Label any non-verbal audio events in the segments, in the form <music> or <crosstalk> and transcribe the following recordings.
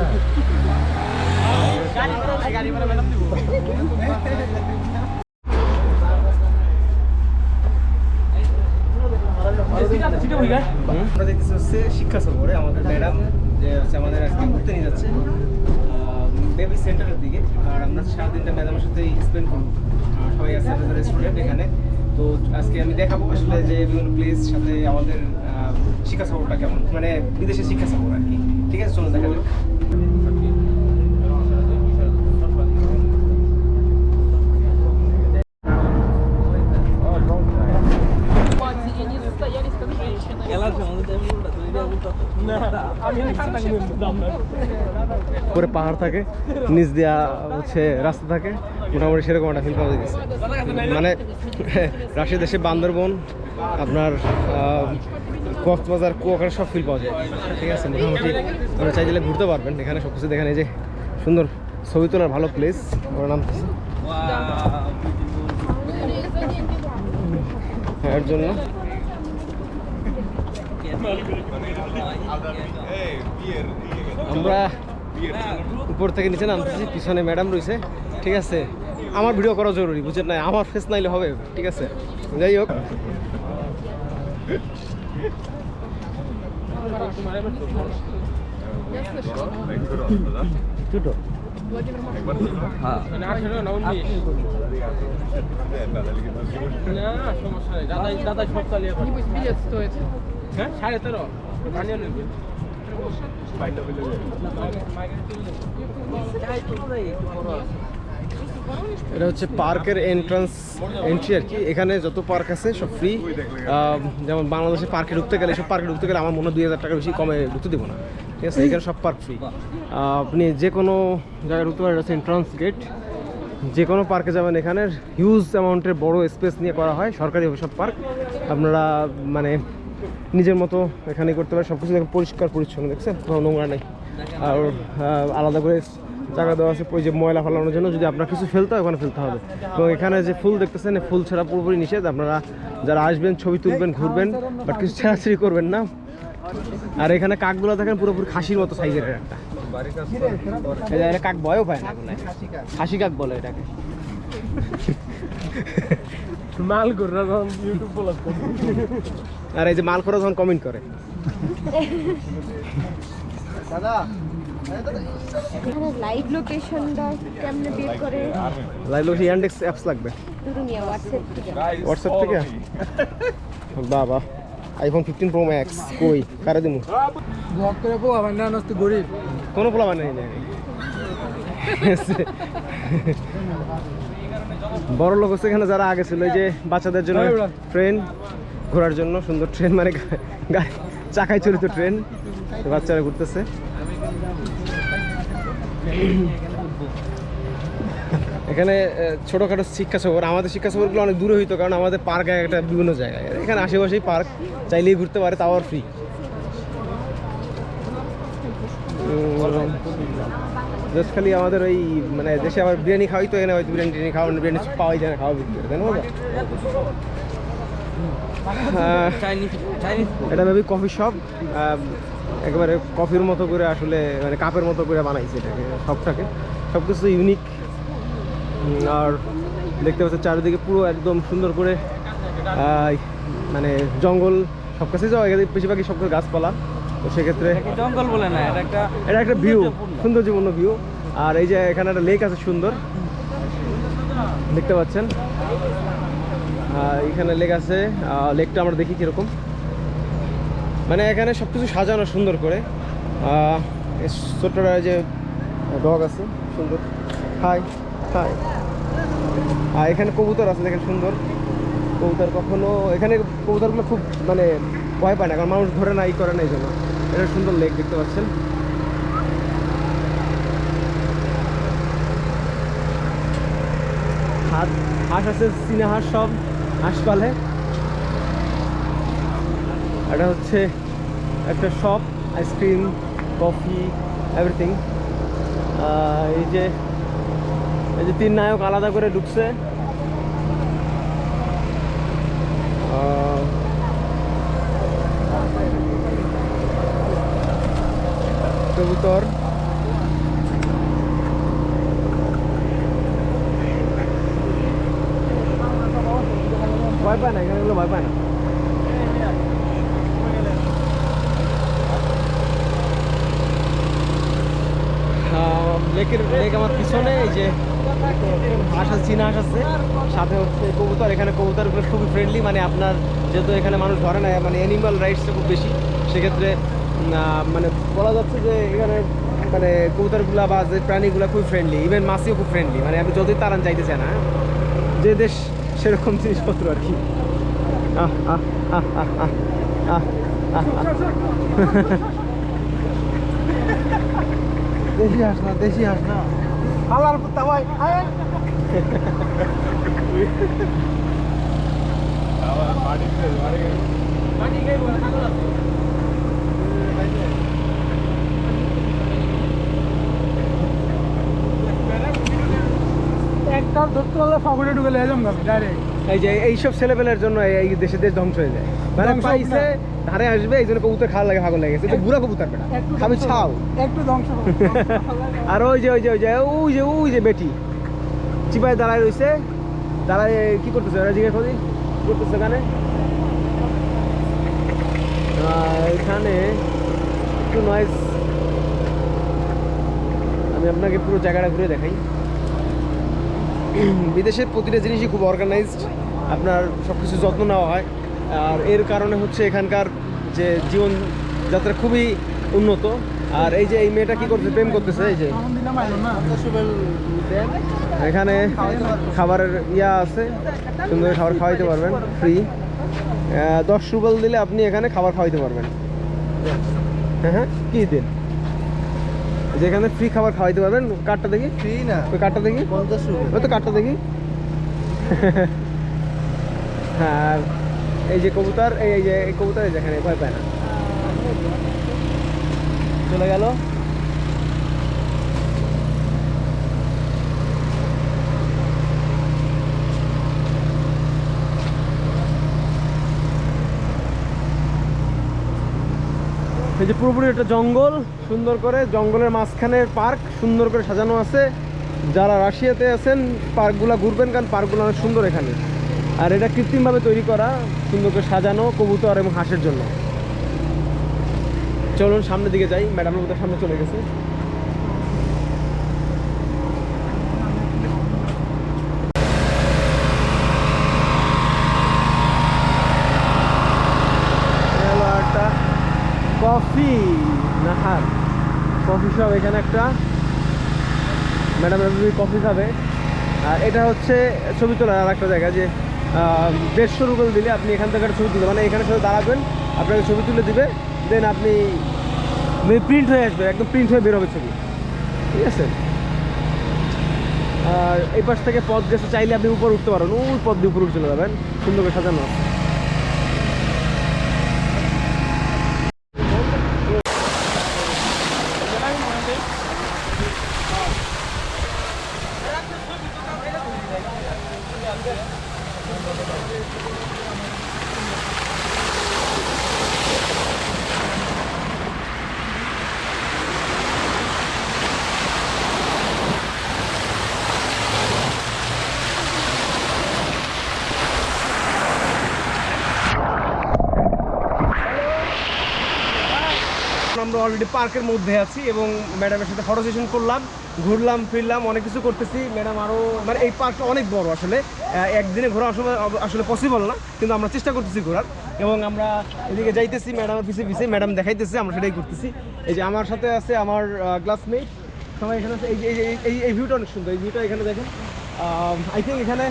আমরা দেখতেছি হচ্ছে শিক্ষা সফরে আমাদের ম্যাডাম, যে হচ্ছে আমাদের আজকে ঘুরতে নিয়ে যাচ্ছে বেবি সেন্টারের দিকে। আর আমরা সারাদিনটা ম্যাডামের সাথে স্পেন্ড করব। সবাই আছে আমাদের স্টুডেন্ট এখানে। তো আজকে আমি দেখাবো আসলে যে বিভিন্ন প্লেস সাথে আমাদের শিক্ষা সফরটা কেমন। মানে বিদেশে শিক্ষা সফর আর কি। ঠিক আছে, চলুন দেখা যাক। И они состоялись как женщины. উপরে পাহাড় থাকে নিচ দিয়া হচ্ছে রাস্তা থাকে মোটামুটি সেরকম একটা ফিল পাওয়া যাচ্ছে মানে <laughs> রাশিয়া দেশে বান্দরবন আপনার আহ, কক্সবাজার কুয়াকাটা সব ফিল পাওয়া যায় ঠিক আছে মোটামুটি আপনি চাইলে ঘুরতে পারবেন এখানে সব কিছু দেখেন এই যে সুন্দর ছবি তোলার ভালো প্লেস ওর নাম হ্যাঁ, এর জন্য আমরা উপর থেকে নিচে নামতেছি পিছনে ম্যাডাম রয়েছে ঠিক আছে? আমার ভিডিও করা জরুরি বুঝেন না আমার ফেস নাইলে হবে ঠিক আছে? যাই হোক। দুটো সাড়ে তেরো। এটা হচ্ছে পার্কের এন্ট্রান্স এন্ট্রি আর কি। এখানে যত পার্ক আছে, সব ফ্রি যেমন বাংলাদেশে পার্কে ঢুকতে গেলে সব পার্কে ঢুকতে গেলে আমার মনে হয় দুই হাজার টাকা বেশি কমে ঢুকতে দেবো না। ঠিক আছে, এখানে সব পার্ক ফ্রি আপনি যে কোনো জায়গায় ঢুকতে পারেন, এটা হচ্ছে এন্ট্রান্স গেট যে কোনো পার্কে যাবেন এখানে হিউজ অ্যামাউন্টের বড় স্পেস নিয়ে করা হয় সরকারি সব পার্ক আপনারা মানে নিজের মতো এখানে করতে পারে। সব কিছু দেখেন, পরিষ্কার, পরিচ্ছন্ন, দেখছেন? কোনো নোংরা নেই। আর আলাদা করে জায়গা দেওয়া আছে, ওই যে ময়লা ফেলানোর জন্য। যদি আপনার কিছু ফেলতে হয়, ওখানে ফেলতে হবে। এবং এখানে যে ফুল দেখতেছেন ফুল ছাড়া পুরোপুরি নিষেধ। আপনারা যারা আসবেন, ছবি তুলবেন, ঘুরবেন, বাট কিছু ছেঁড়াছিড়ি করবেন না। আর এখানে কাকগুলো দেখেন, পুরোপুরি খাসির মতো সাইজের একটা। কাক ভয়ও পায় না খাসি কাক বলে এটাকে। মাল করে ইউটিউব আর এই যে মাল করা যখন কমেন্ট করে। এখানে লাইভ লোকেশনটা কেমনে বের করে? লাইভ লোকেশন ইয়ান্ডেক্স অ্যাপস লাগবে। দুরুমিয়া হোয়াটসঅ্যাপ থেকে। হোয়াটসঅ্যাপ থেকে? বাবা আইফোন ফিফটিন প্রো ম্যাক্স কই? কারে দিমু? ব্লগ করে পো আমার না নষ্ট গরিব কোনো পোলা নেই নাই। বড় লোক হচ্ছে এখানে যারা আগে ছিল যে বাচ্চাদের জন্য। ট্রেন ঘোরার জন্য সুন্দর ট্রেন মানে চাকায় চলিত ট্রেন। বাচ্চারা ঘুরতেছে। এখানে ছোটোখাটো শিক্ষা সফর। আমাদের শিক্ষা সফরগুলো অনেক দূরে হইতো, কারণ আমাদের পার্ক একটা বিভিন্ন জায়গায়। এখানে আশেপাশেই পার্ক, চাইলেই ঘুরতে পারে, তাও আর ফ্রি জাস্ট খালি আমাদের ওই মানে দেশে আবার বিরিয়ানি খাওয়াই তো এখানে হয়তো বিরিয়ানি টিরিয়ানি খাওয়া, বিরিয়ানি পাওয়াই যায় না, খাওয়া বিক্রি করে, তাই না এটা মেবি কফি শপ একেবারে কফির মতো করে আসলে মানে কাপের মতো করে বানাইছে এটাকে শপটাকে সব কিছু ইউনিক আর দেখতে পাচ্ছেন চারিদিকে পুরো একদম সুন্দর করে মানে জঙ্গল সব কাছে যাওয়া বেশিরভাগই সব কিছু গাছপালা তো সেক্ষেত্রে জঙ্গল বলে না এটা একটা এটা একটা ভিউ সৌন্দর্যপূর্ণ। ভিউ আর এই যে এখানে একটা লেক আছে সুন্দর দেখতে পাচ্ছেন। এখানে লেক আছে। লেকটা আমরা দেখি কীরকম। মানে এখানে সব কিছু সাজানো সুন্দর করে। ছোট্ট যে ডগ আছে, সুন্দর। হাই হাই আর এখানে কবুতর আছে, দেখেন সুন্দর। কবুতর কখনো, এখানে কবুতরগুলো খুব মানে ভয় পায় না, কারণ মানুষ ধরে না, ই করে না, এই জন্য। এটা সুন্দর লেক, দেখতে পাচ্ছেন। হাঁস হাঁস আছে, চীনা হাঁস সব। হাঁস পালে এটা হচ্ছে একটা শপ আইসক্রিম কফি এভরিথিং এই যে এই যে তিন নায়ক আলাদা করে ঢুকছে। কবুতর। না ভয় পায় না। লেকের লেক আমার পিছনে, এই যে হাঁস চীনা হাঁস সাথে হচ্ছে কবুতর। এখানে কবুতরগুলো খুবই ফ্রেন্ডলি মানে আপনার যেহেতু এখানে মানুষ ধরে না মানে অ্যানিমাল রাইটসটা খুব বেশি। সেক্ষেত্রে মানে বলা যাচ্ছে যে এখানে মানে কবুতরগুলা বা যে প্রাণীগুলো খুব ফ্রেন্ডলি ইভেন মাছিও খুব ফ্রেন্ডলি মানে আপনি যতই তারান যাইতে চান হ্যাঁ? যে দেশ সেরকম জিনিসপত্র আর কি। আহ আহ আহ আহ আহ দেশি হাঁস না দেশি হাঁস না হালার পুত্তা ভাই একটা ধরতে হলে ফাগুড়ে ঢুকে লেগে যাম ডাইরেক্ট এই যে এইসব ছেলেপেলের জন্য এই- দেশে দেশ ধ্বংস হয়ে যায়। মানে পাইছে ধারে আসবে এই জন্য কবুতর খাওয়া লাগে ভাগল লেগেছে বুড়া কবুতর বেটা। খাবি ছাও। একটু ধ্বংস আর ওই যে ওই যে ওই যে ওই যে ওই যে বেটি। চিপায় দাঁড়ায় রইছে। দাঁড়ায় কি করতেছে? ওরা জিজ্ঞেস করি করতেছে এখানে? একটু নয়েজ আমি আপনাকে পুরো জায়গাটা ঘুরে দেখাই। বিদেশের প্রতিটা জিনিসই খুব অর্গানাইজড আপনার সব কিছু যত্ন নেওয়া হয়। আর এর কারণে হচ্ছে এখানকার যে জীবন যাত্রা খুবই উন্নত। আর এই যে এই মেয়েটা কি করতেছে, প্রেম করতেছে, এই যে। এখানে খাবারের ইয়া আছে, সুন্দর খাবার খাওয়াইতে পারবেন ফ্রি দশ রুবেল দিলে আপনি এখানে খাবার খাওয়াইতে পারবেন। হ্যাঁ হ্যাঁ কি দিন? যেখানে ফ্রি খাবার খাওয়াইতে পারবেন কার্ডটা দেখি। ফ্রি না। ওই কার্ডটা দেখি। পঞ্চাশ ওই তো কার্ডটা দেখি। হ্যাঁ এই যে কবুতর এই এই যে এই কবুতর যেখানে ভয় পায় না। চলে গেল। এই যে পুরোপুরি একটা জঙ্গল, সুন্দর করে জঙ্গলের মাঝখানে পার্ক সুন্দর করে সাজানো আছে। যারা রাশিয়াতে আছেন, পার্কগুলো ঘুরবেন কারণ পার্কগুলো অনেক সুন্দর এখানে। আর এটা কৃত্রিমভাবে তৈরি করা, সুন্দর করে সাজানো কবুতর এবং হাঁসের জন্য। চলুন সামনের দিকে যাই ম্যাডামের মতো সামনে চলে গেছে হলো একটা কফি নাহার। কফি শপ, এখানে একটা ম্যাডাম কফি খাবে। আর এটা হচ্ছে ছবি তোলার আর একটা জায়গা যে দেড়শো রুবেল দিলে আপনি এখান থেকে ছবি তুলতে মানে এখানে সাথে দাঁড়াবেন, আপনাকে ছবি তুলে দিবে দেন আপনি প্রিন্ট হয়ে আসবে, একদম প্রিন্ট হয়ে বেরোবে ছবি। ঠিক আছে? আর এই পাশ থেকে পথ গেছে, চাইলে আপনি উপর উঠতে পারেন। ওই পথ দিয়ে উপরে উঠে চলে যাবেন। সুন্দর করে সাজানো আছে। আমরা অলরেডি পার্কের মধ্যে আছি এবং ম্যাডামের সাথে ফটো সেশন করলাম, ঘুরলাম, ফিরলাম, অনেক কিছু করতেছি। ম্যাডাম আরও মানে এই পার্কটা অনেক বড় আসলে। একদিনে ঘোরা আসলে আসলে পসিবল না, কিন্তু আমরা চেষ্টা করতেছি ঘোরার। এবং আমরা এদিকে যাইতেছি ম্যাডামের পিছিয়ে পিছিয়ে ম্যাডাম দেখাইতেছি, আমরা সেটাই করতেছি। এই যে আমার সাথে আছে আমার ক্লাসমেট সবাই এখানে আছে, এই এই এই ভিউটা অনেক সুন্দর, এই ভিউটা এখানে দেখেন। আই থিঙ্ক এখানে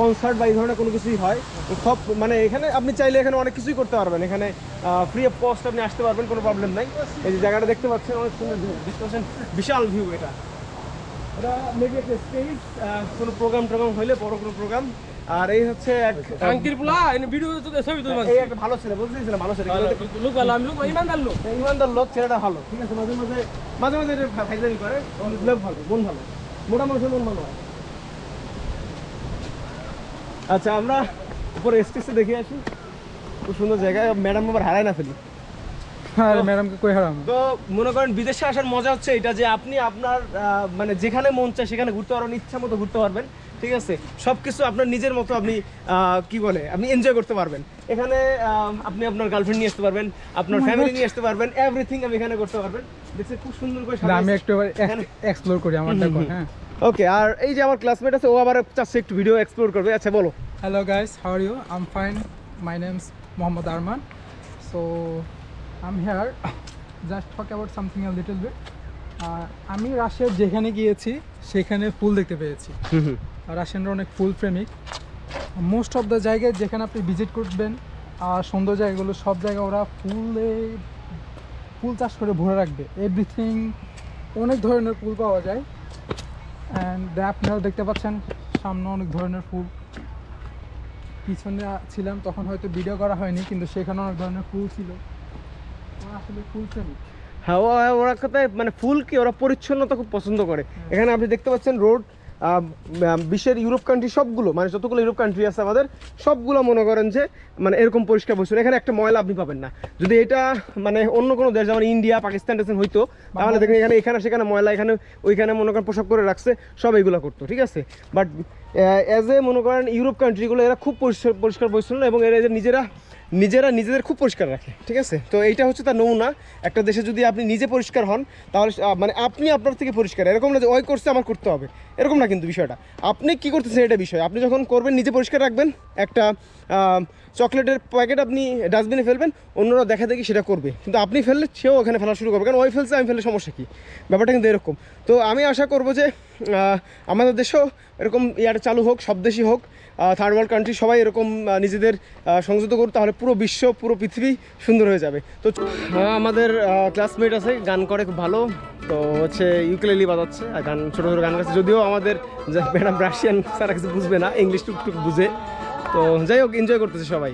কনসার্ট বা এই ধরনের কোনো কিছুই হয় সব মানে এখানে আপনি চাইলে এখানে অনেক কিছুই করতে পারবেন। এখানে ফ্রি অফ কস্ট আপনি আসতে পারবেন কোনো প্রবলেম নাই। এই যে জায়গাটা দেখতে পাচ্ছেন অনেক সুন্দর বিশাল ভিউ এটা। এটা মেবি একটা স্টেজ কোনো প্রোগ্রাম টোগ্রাম হইলে বড় কোনো প্রোগ্রাম আর এই হচ্ছে এক আঙ্কির পোলা এনে ভিডিও তো ছবি এই একটা ভালো ছেলে ভালো ছেলে। লোক ভালো আমি লোক ইমানদার লোক। ইমানদার লোক ছেলেটা ভালো। ঠিক আছে মাঝে মাঝে মাঝে মাঝে এটা ফাইজারি করে লোক ভালো মন ভালো। মোটা মানুষের মন ভালো হয়। আচ্ছা আমরা উপরে স্টেজে দেখে আসি। খুব সুন্দর জায়গা। ম্যাডাম আবার হারায় না ফেলি। আরে ম্যাডামকে কই হারাম তো মনে করেন বিদেশে আসার মজা হচ্ছে এটা যে আপনি আপনার মানে যেখানে মন চায় সেখানে ঘুরতে পারবেন ইচ্ছা মতো ঘুরতে পারবেন। ঠিক আছে? সব কিছু আপনার নিজের মতো আপনি কি বলে আপনি এনজয় করতে পারবেন। এখানে আপনি আপনার গার্লফ্রেন্ড নিয়ে আসতে পারবেন আপনার ফ্যামিলি নিয়ে আসতে পারবেন এভরিথিং আমি এখানে করতে পারবেন। দেখছি খুব সুন্দর করে আমি। একটু এক্সপ্লোর করি আমার দেখো হ্যাঁ। ওকে আর এই যে আমার ক্লাসমেট আছে ও আবার চাচ্ছে একটু ভিডিও এক্সপ্লোর করবে আচ্ছা বলো guys, how are you? I'm fine. My name's Mohammad Arman. So I'm here just talk about something a little bit. Uh, আমি রাশিয়ার যেখানে গিয়েছি সেখানে ফুল দেখতে পেয়েছি আর রাশিয়ানরা অনেক ফুল প্রেমিক মোস্ট অফ দ্য জায়গায় যেখানে আপনি ভিজিট করবেন আর সুন্দর জায়গাগুলো সব জায়গায় ওরা ফুলে ফুল চাষ করে ভরে রাখবে এভরিথিং অনেক ধরনের ফুল পাওয়া যায় অ্যান্ড আপনারা দেখতে পাচ্ছেন সামনে অনেক ধরনের ফুল। পিছনে ছিলাম তখন হয়তো ভিডিও করা হয়নি কিন্তু সেখানে অনেক ধরনের ফুল ছিল। আসলে ফুল প্রেমিক। হ্যাঁ ওরা কথায় মানে ফুল কি? ওরা পরিচ্ছন্নতা খুব পছন্দ করে। এখানে আপনি দেখতে পাচ্ছেন রোড বিশ্বের ইউরোপ কান্ট্রি সবগুলো মানে যতগুলো ইউরোপ কান্ট্রি আছে আমাদের সবগুলো মনে করেন যে মানে এরকম পরিষ্কার পরিচ্ছন্ন। এখানে একটা ময়লা আপনি পাবেন না। যদি এটা মানে অন্য কোনো দেশ যেমন ইন্ডিয়া পাকিস্তান টেসন হইতো তাহলে দেখেন এখানে এখানে সেখানে ময়লা এখানে ওইখানে মনে করেন পোশাক করে রাখছে সব এগুলো করতো ঠিক আছে? বাট অ্যাজ এ মনে করেন ইউরোপ কান্ট্রিগুলো এরা খুব পরিষ্কার পরিষ্কার পরিচ্ছন্ন এবং এরা যে নিজেরা নিজেরা নিজেদের খুব পরিষ্কার রাখে, ঠিক আছে? তো এইটা হচ্ছে তার নমুনা। একটা দেশে যদি আপনি নিজে পরিষ্কার হন, তাহলে মানে আপনি আপনার থেকে পরিষ্কার। এরকম না যে, ওই করছে, আমার করতে হবে। এরকম না কিন্তু বিষয়টা। আপনি কি করতেছেন, এটা বিষয়। আপনি যখন করবেন, নিজে পরিষ্কার রাখবেন। একটা চকলেটের প্যাকেট আপনি ডাস্টবিনে ফেলবেন, অন্যরা দেখা দেখি সেটা করবে। কিন্তু আপনি ফেললে সেও ওখানে ফেলা শুরু করবে। কারণ ওই ফেলছে, আমি ফেললে সমস্যা কী? ব্যাপারটা কিন্তু এরকম। তো আমি আশা করব যে আমাদের দেশেও এরকম ইয়াটা চালু হোক, সব দেশই হোক থার্ড ওয়ার্ল্ড কান্ট্রি সবাই এরকম নিজেদের সংযুক্ত করুক, তাহলে পুরো বিশ্ব, পুরো পৃথিবী সুন্দর হয়ে যাবে। তো আমাদের ক্লাসমেট আছে, গান করে খুব ভালো। তো হচ্ছে ইউকেলেলি বাজাচ্ছে, আর গান, ছোটো ছোটো গান গাচ্ছে। যদিও আমাদের ম্যাডাম রাশিয়ান সারা কিছু বুঝবে না ইংলিশ টুকটুক বুঝে। তো যাই হোক এনজয় করতেছে সবাই।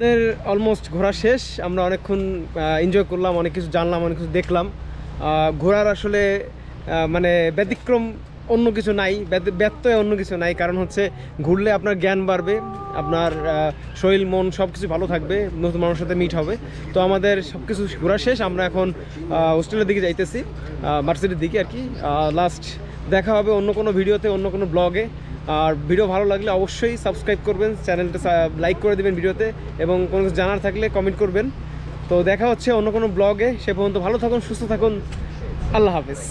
আমাদের অলমোস্ট ঘোরা শেষ। আমরা অনেকক্ষণ এনজয় করলাম, অনেক কিছু জানলাম, অনেক কিছু দেখলাম। ঘোরার আসলে মানে ব্যতিক্রম অন্য কিছু নাই, ব্যত- ব্যত্যয় অন্য কিছু নাই। কারণ হচ্ছে, ঘুরলে আপনার জ্ঞান বাড়বে, আপনার শরীর, মন সব কিছু ভালো থাকবে, নতুন মানুষের সাথে মিট হবে। তো আমাদের সব কিছু ঘোরা শেষ। আমরা এখন হোস্টেলের দিকে যাইতেছি মার্সিটির দিকে আর কি। লাস্ট দেখা হবে অন্য কোনো ভিডিওতে অন্য কোনো ব্লগে আর ভিডিও ভালো লাগলে অবশ্যই সাবস্ক্রাইব করবেন, চ্যানেলটা লাইক করে দেবেন ভিডিওতে এবং কোনো কিছু জানার থাকলে কমেন্ট করবেন। তো দেখা হচ্ছে অন্য কোনো ব্লগে সে পর্যন্ত ভালো থাকুন, সুস্থ থাকুন, আল্লাহ হাফেজ।